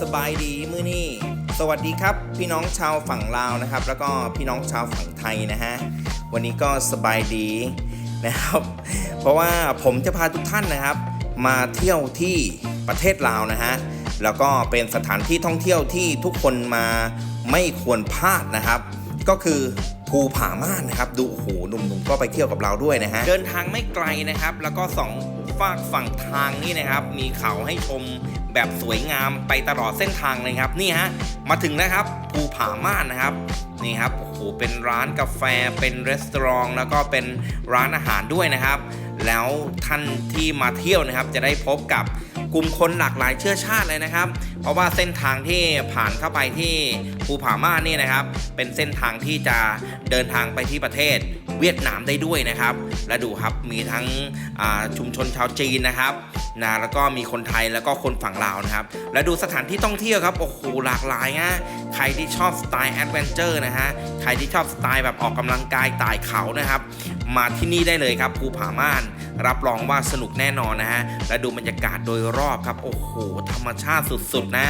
สบายดีมื้อนี้สวัสดีครับ พี่น้องชาวฝั่งลาวนะครับ แล้วก็พี่น้องชาวฝั่งไทยนะฮะวันนี้ก็สบายดีนะครับ เพราะว่าผมจะพาทุกท่านนะครับ มาเที่ยวที่ประเทศลาวนะฮะแล้วก็เป็นสถานที่ท่องเที่ยวที่ทุกคนมาไม่ควรพลาดนะครับ ก็คือ ภูผาม่านนะครับ ดูโอ้โหหนุ่มๆก็ไปเที่ยวกับเราด้วยนะฮะ เดินทางไม่ไกลนะครับ แล้วก็สองฝากฝั่งทางนี่นะครับ มีเขาให้ชมแบบสวยงามไปตลอดเส้นทางเลยครับ นี่ฮะ มาถึงแล้วครับ ภูผาม่านนะครับ นี่ครับ โอ้โห เป็นร้านกาแฟ เป็นรีสอร์ทแล้วก็เป็นร้านอาหารด้วยนะครับ แล้วท่านที่มาเที่ยวนะครับ จะได้พบกับ กลุ่มคนหลากหลายเชื้อชาติเลยนะครับ เพราะว่าเส้นทางที่ผ่านเข้าไปที่ภูผาม่านนี่นะครับ เป็นเส้นทางที่จะเดินทางไปที่ประเทศ เวียดนามได้ด้วยนะครับ และดูครับมีทั้งชุมชนชาวจีนนะครับนะแล้วก็มีคนไทยแล้วก็คนฝั่งลาวนะครับ และดูสถานที่ท่องเที่ยวครับโอ้โหหลากหลายฮะใครที่ชอบสไตล์แอดเวนเจอร์นะฮะใครที่ชอบสไตล์แบบออกกำลังกายไต่เขานะครับ มาที่นี่ได้เลยครับภูผาม่าน รับรองว่าสนุกแน่นอนนะฮะและดูบรรยากาศโดยรอบครับโอ้โหธรรมชาติสุดๆนะ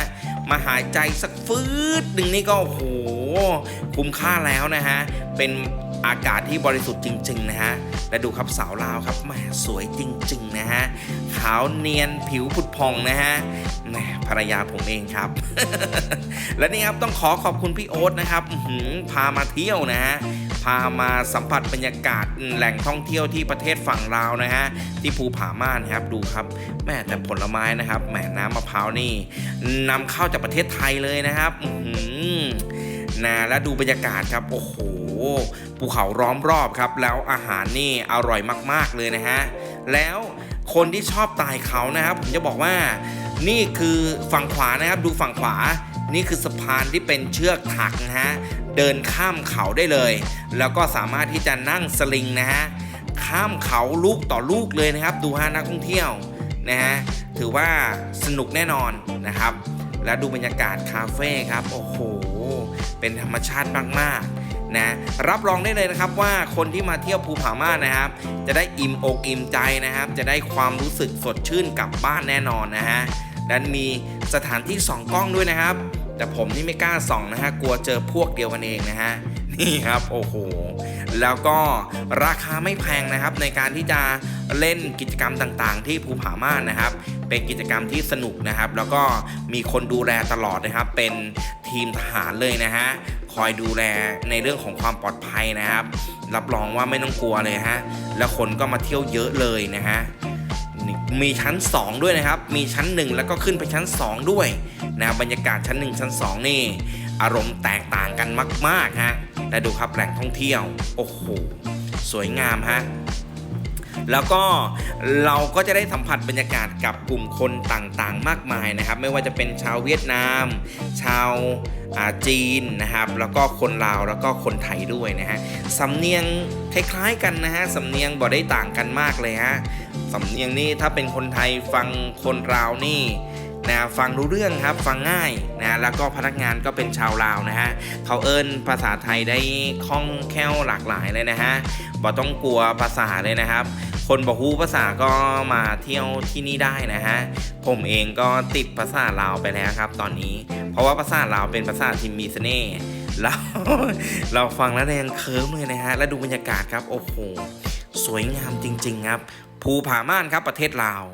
มาหายใจสักฟืดหนึ่งนี่ก็โอ้โห คุ้มค่าแล้วนะฮะ เป็นอากาศที่บริสุทธิ์จริง ๆ นะฮะ และดูครับสาวลาวครับแหมสวยจริง ๆ นะฮะ ขาวเนียนผิวผุดพองนะฮะแหมภรรยาผมเองครับ และนี่ครับต้องขอขอบคุณพี่โอ๊ตนะครับพามาเที่ยวนะฮะพามาสัมผัสบรรยากาศแหล่งท่องเที่ยวที่ประเทศฝั่งลาวนะฮะที่ภูผาม่านครับดูครับแม่แต่ผลไม้นะครับแหมน้ำมะพร้าวนี่นำเข้าจากประเทศไทยเลยนะครับอื นะและดูบรรยากาศครับโอ้โหภูเขาล้อมรอบครับ แล้วอาหารนี่อร่อยมากๆเลยนะฮะแล้วคนที่ชอบตายเขานะครับผมจะบอกว่านี่คือฝั่งขวานะครับดูฝั่งขวา นี่คือสะพานที่เป็นเชือกถักนะฮะเดินข้ามเขาได้เลย แล้วก็สามารถที่จะนั่งสลิงนะฮะข้ามเขาลูกต่อลูกเลยนะครับ ดูฮะนักท่องเที่ยวนะฮะถือว่าสนุกแน่นอนนะครับ แล้วดูบรรยากาศคาเฟ่ครับโอ้โห เป็นธรรมชาติมากๆนะรับรองได้เลยนะครับว่าคนที่มาเที่ยวภูผาม่านนะครับ จะได้อิ่มอกอิ่มใจนะครับ จะได้ความรู้สึกสดชื่นกลับบ้านแน่นอนนะฮะดันมีสถานที่ส่องกล้องด้วยนะครับ แต่ผมนี่ไม่กล้าส่องนะฮะกลัวเจอพวกเดียวกันเองนะฮะ นี่ครับโอ้โหแล้วก็ราคาไม่แพงนะครับในการที่จะเล่นกิจกรรมต่างๆ ที่ภูผาม่านนะครับ เป็นกิจกรรมที่สนุกนะครับ แล้วก็มีคนดูแลตลอดนะครับ เป็นทีมทหารเลยนะฮะคอยดูแลในเรื่องของความปลอดภัยนะครับ รับรองว่าไม่ต้องกลัวเลยฮะแล้วคนก็มาเที่ยวเยอะเลยนะฮะ นี่มีชั้น 2 ด้วยนะครับ มีชั้น 1 แล้วก็ขึ้นไปชั้น 2 ด้วยนะบรรยากาศชั้น 1 ชั้น 2 นี่ อารมณ์แตกต่างกันมากๆฮะและดูครับแหล่งท่องเที่ยว โอ้โห สวยงามฮะแล้วก็เราก็จะได้สัมผัสบรรยากาศกับกลุ่มคนต่างๆ มากมายนะครับ ไม่ว่าจะเป็นชาวเวียดนาม ชาวาจีนนะครับ แล้วก็คนลาวแล้วก็คนไทยด้วยนะฮะสำเนียงคล้ายๆกันนะฮะสำเนียงบ่ได้ต่างกันมากเลยฮะ สำเนียงนี่ถ้าเป็นคนไทยฟังคนลาวนี่นะฟังรู้เรื่องครับฟังง่ายนะแล้วก็พนักงานก็เป็นชาวลาวนะฮะเขาเอิ้นภาษาไทยได้คล่องแคล่วหลากหลายเลยนะฮะบ่ต้องกลัวภาษาเลยนะครับ คนบอกฮู้ภาษาก็มาเที่ยวที่นี่ได้นะฮะผมเองก็ติดภาษาลาวไปแล้วครับ ตอนนี้ เพราะว่าภาษาลาวเป็นภาษาที่มีเสน่ห์เราเราฟังแล้วยังเคิร์มเลยนะฮะแล้วดูบรรยากาศครับโอ้โหสวยงามจริง ๆ ครับ ภูผาม่านครับประเทศลาว